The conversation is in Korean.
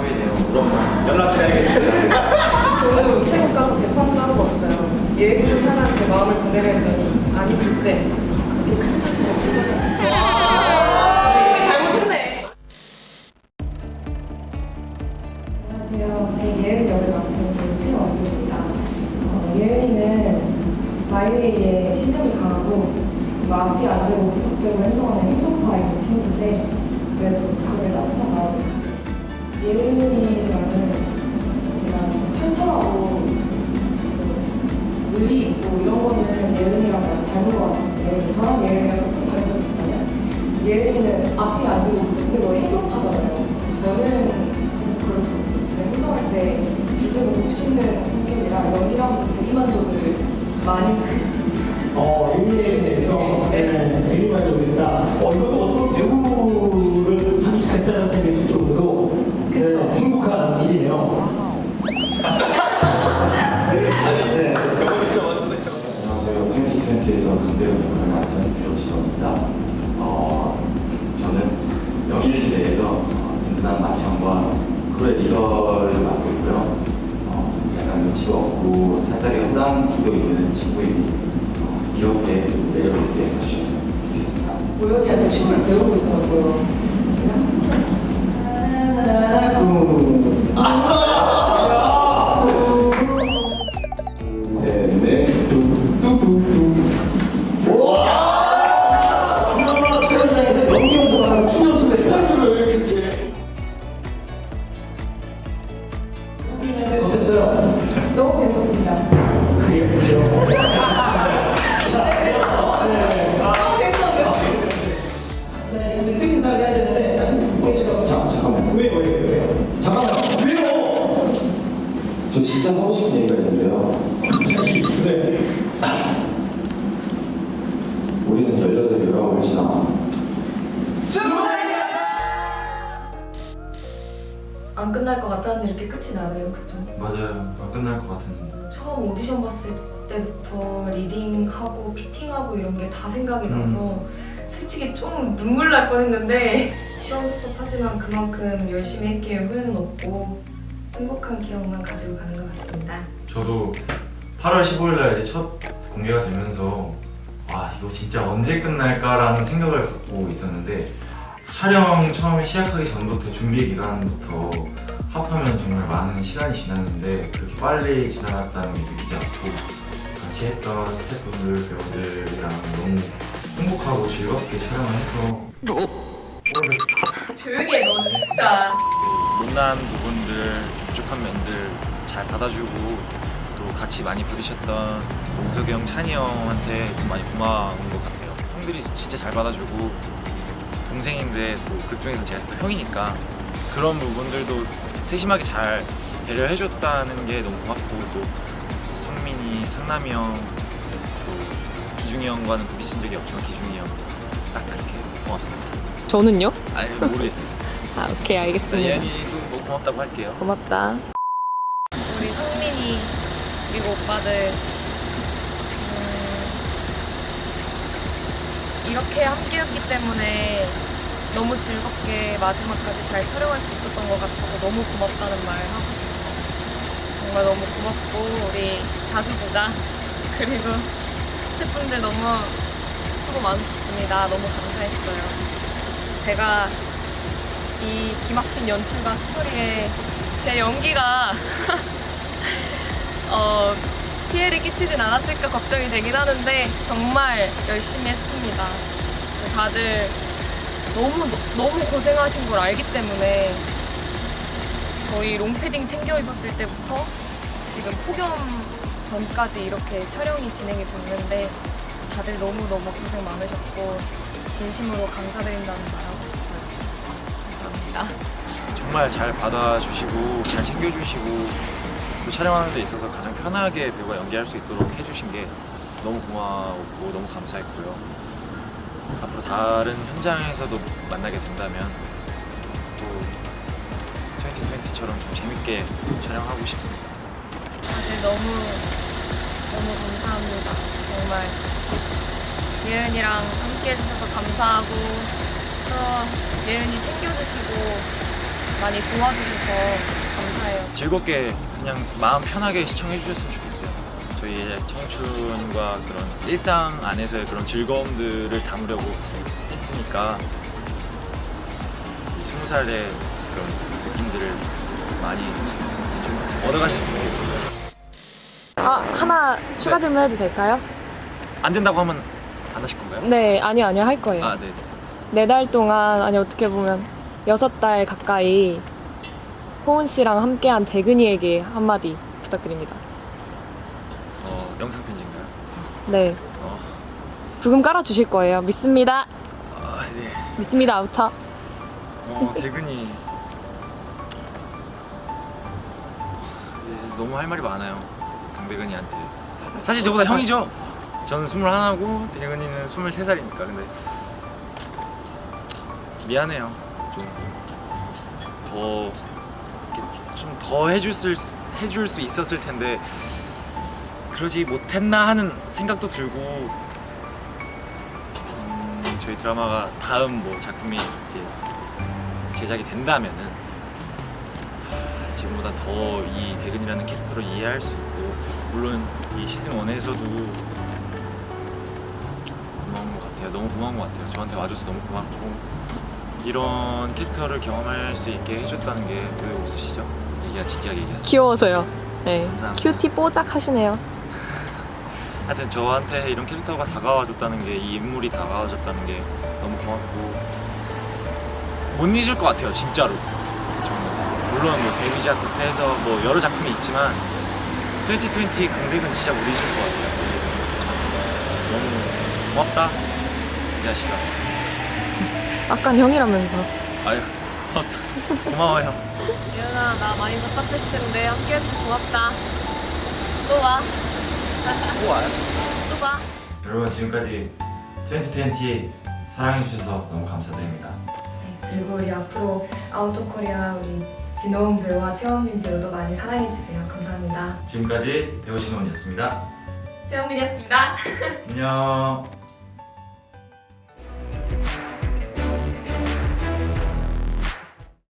3위네요. 그럼 연락드려야겠습니다. 저는 우체국 가서 대판 싸고 왔어요. 중 하나 제 마음을 보내려 했더니 아니 글쎄 그렇게 큰 상처가 큰 거잖아요. 잘못했네. 안녕하세요. 백예은 역을 맡은 정치원 언니입니다. 어, 예은이는 마이웨이에 신념이 강하고 앞뒤 안 재고 무턱대고 행동하는 행동파인 친구인데 그래도 그 속에 따뜻한 마음을. 예은이랑은 제가 좀 털털하고 그 의리 있고 이런 거는 예은이랑 많이 닮은 것 같은데 저랑 예은이랑 조금 다른 점이 있다면 예은이는 앞뒤 안 재고 무턱대고 행동파잖아요. 저는 사실 그렇지 못해요. 제가 행동할 때 뒤지고 곱씹는 성격이라 연기하면서 대리만족을 많이 쓰고 없고 살짝 연상기도 있는 친구이니 어, 귀엽게 매력을 있게 해주셨으면 좋겠습니다. 고현이한테 춤을 배우고 있더라고요. 끝날 것 같다는데 이렇게 끝이 나네요, 그쵸? 맞아요. 안 끝날 것 같았는데. 처음 오디션 봤을 때부터 리딩하고 피팅하고 이런 게 다 생각이 나서 솔직히 좀 눈물 날 뻔했는데 시원 섭섭하지만 그만큼 열심히 했기에 후회는 없고 행복한 기억만 가지고 가는 것 같습니다. 저도 8월 15일 날 이제 첫 공개가 되면서 와 이거 진짜 언제 끝날까라는 생각을 갖고 있었는데 촬영 처음에 시작하기 전부터 준비 기간부터 합하면 정말 많은 시간이 지났는데 그렇게 빨리 지나갔다는 게 느끼지 않고 같이 했던 스태프분들 배우들이랑 너무 행복하고 즐겁게 촬영을 해서 조용히 해, 너 진짜. 못난 부분들, 부족한 면들 잘 받아주고 또 같이 많이 부딪혔던 동석이 형, 찬이 형한테 좀 많이 고마운 것 같아요. 형들이 진짜 잘 받아주고 동생인데 또 그중에서 제가 또 형이니까 그런 부분들도 세심하게 잘 배려해줬다는 게 너무 고맙고 또 성민이, 상남이 형, 또 기중이 형과는 부딪힌 적이 없지만 기중이 형 딱 그렇게 고맙습니다. 저는요? 아니 모르겠어요. 아 오케이 일단 알겠습니다. 예은이도 뭐 고맙다고 할게요. 고맙다. 우리 성민이 그리고 오빠들 음, 이렇게 함께했기 때문에 너무 즐겁게 마지막까지 잘 촬영할 수 있었던 것 같아서 너무 고맙다는 말 하고 싶어요. 정말 너무 고맙고 우리 자주 보자. 그리고 스태프분들 너무 수고 많으셨습니다. 너무 감사했어요. 제가 이 기막힌 연출과 스토리에 제 연기가 어, 피해를 끼치진 않았을까 걱정이 되긴 하는데 정말 열심히 했습니다. 다들 너무 너무 고생하신 걸 알기 때문에 저희 롱패딩 챙겨 입었을 때부터 지금 폭염 전까지 이렇게 촬영이 진행이 됐는데 다들 너무 너무 고생 많으셨고 진심으로 감사드린다는 말 하고 싶어요. 감사합니다. 정말 잘 받아주시고 잘 챙겨주시고 또 촬영하는 데 있어서 가장 편하게 배우가 연기할 수 있도록 해주신 게 너무 고마웠고 너무 감사했고요. 앞으로 다른 현장에서도 만나게 된다면 또 2020처럼 좀 재밌게 촬영하고 싶습니다. 다들 너무 너무 감사합니다. 정말 예은이랑 함께 해주셔서 감사하고 또 예은이 챙겨주시고 많이 도와주셔서 감사해요. 즐겁게 그냥 마음 편하게 시청해 주셨으면 좋겠어요. 저희의 청춘과 그런 일상 안에서의 그런 즐거움들을 담으려고 했으니까 이 스무 살의 그런 느낌들을 많이 좀 얻어가셨으면 좋겠습니다. 아 하나 추가 질문 해도 될까요? 안 된다고 하면 안 하실 건가요? 네 아니요 아니요 할 거예요. 아, 네. 네 달 동안 아니 어떻게 보면 여섯 달 가까이 호은 씨랑 함께한 대근이에게 한마디 부탁드립니다. 어, 영상 편지인가요? 네 어, 부금 깔아 주실 거예요. 믿습니다. 아, 네. 믿습니다 아우터. 어, 대근이 이제 너무 할 말이 많아요. 강대근이한테. 사실 저보다 형이죠. 저는 21하고 대근이는 23살이니까. 근데 미안해요. 좀더 좀더 해줄 수 해줄 수 있었을 텐데 그러지 못했나 하는 생각도 들고 음, 저희 드라마가 다음 뭐 작품이 이제 제작이 된다면은 하, 지금보다 더 이 대근이라는 캐릭터를 이해할 수 있고 물론 이 시즌 1에서도 고마운 것 같아요. 너무 고마운 것 같아요. 저한테 와줘서 너무 고맙고 이런 캐릭터를 경험할 수 있게 해줬다는 게 왜 웃으시죠? 얘기가 진지하게 얘기하죠. 귀여워서요. 네 감사합니다. 큐티 뽀짝 하시네요. 하여튼 저한테 이런 캐릭터가 다가와줬다는 게 이 인물이 다가와줬다는 게 너무 고맙고 못 잊을 것 같아요 진짜로 저는 물론 뭐 데뷔 작부터 해서 뭐 여러 작품이 있지만 2020 강백은 진짜 못 잊을 것 같아요 너무 고맙다 이 자식아 아깐 형이라면서. 아유 고맙다 고마워요 예은아 나 많이 답답했을 텐데 함께 해줘서 고맙다. 또 와. 또 와요? 또 봐. 여러분 지금까지 2020 사랑해주셔서 너무 감사드립니다. 그리고 우리 앞으로 아우토코리아 우리 진호은 배우와 최원민 배우도 많이 사랑해주세요. 감사합니다. 지금까지 배우 신원이었습니다. 최영민이었습니다. 안녕.